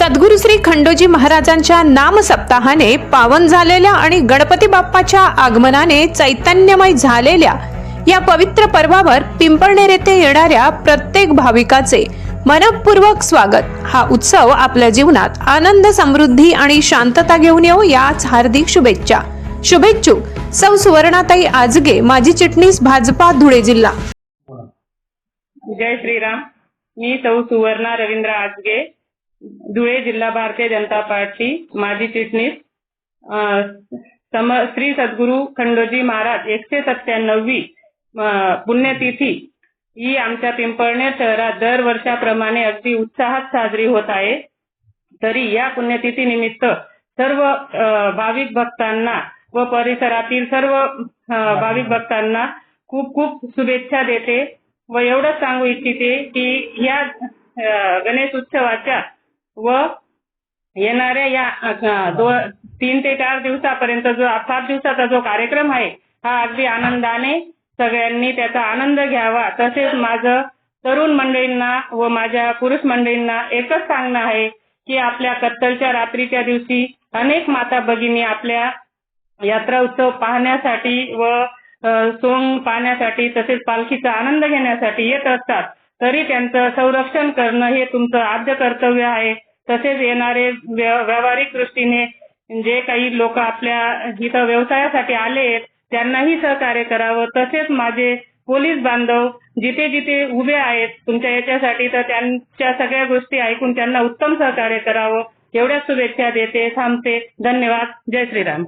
सद्गुरू श्री खंडोजी महाराजांच्या नाम सप्ताहाने पावन झालेल्या आणि गणपती बाप्पाच्या आगमनाने चैतन्यमय झालेल्या या पवित्र पर्वावर पिंपळनेर येथे येणाऱ्या प्रत्येक भाविकाचे मनपूर्वक स्वागत. हा उत्सव आपल्या जीवनात आनंद समृद्धी आणि शांतता घेऊन येऊ याच हार्दिक शुभेच्छा. शुभेच्छुक. सौ सुवर्णाताई आजगे माजी चिटणीस भाजपा धुळे जिल्हा. जय श्रीराम. मी सौ सुवर्णा रवींद्र आजगे. धुळे जिल्हा भारतीय जनता पार्टी माजी चिटणीस सम श्री सद्गुरू खंडोजी महाराज एकशे सत्त्याण्णववी पुण्यतिथी. ही आमच्या पिंपळनेर शहरात दरवर्षाप्रमाणे अगदी उत्साहात साजरी होत आहे. तरी या पुण्यतिथी निमित्त सर्व भाविक भक्तांना व परिसरातील सर्व भाविक भक्तांना खूप खूप शुभेच्छा देते व एवढंच सांगू इच्छिते की या गणेश उत्सवाच्या व येणाऱ्या या तीन ते चार दिवसापर्यंत जो सात दिवसाचा जो कार्यक्रम आहे हा अगदी आनंदाने सगळ्यांनी त्याचा आनंद घ्यावा. तसेच माझं तरुण मंडळींना व माझ्या पुरुष मंडळींना एकच सांगणं आहे की आपल्या कत्तलच्या रात्रीच्या दिवशी अनेक माता भगिनी आपल्या यात्रा उत्सव पाहण्यासाठी व सोंग पाहण्यासाठी तसेच पालखीचा आनंद घेण्यासाठी येत असतात. तरी त्यांचं संरक्षण करणं हे तुमचं आद्य कर्तव्य आहे. तसेच येणारे व्यावहारिक दृष्टीने जे काही लोक आपल्या इथं व्यवसायासाठी आले आहेत त्यांनाही सहकार्य करावं. तसेच माझे पोलीस बांधव जिथे जिथे उभे आहेत तुमच्या याच्यासाठी तर त्यांच्या सगळ्या गोष्टी ऐकून त्यांना उत्तम सहकार्य करावं. एवढ्या शुभेच्छा देते थांबते. धन्यवाद. जय श्रीराम.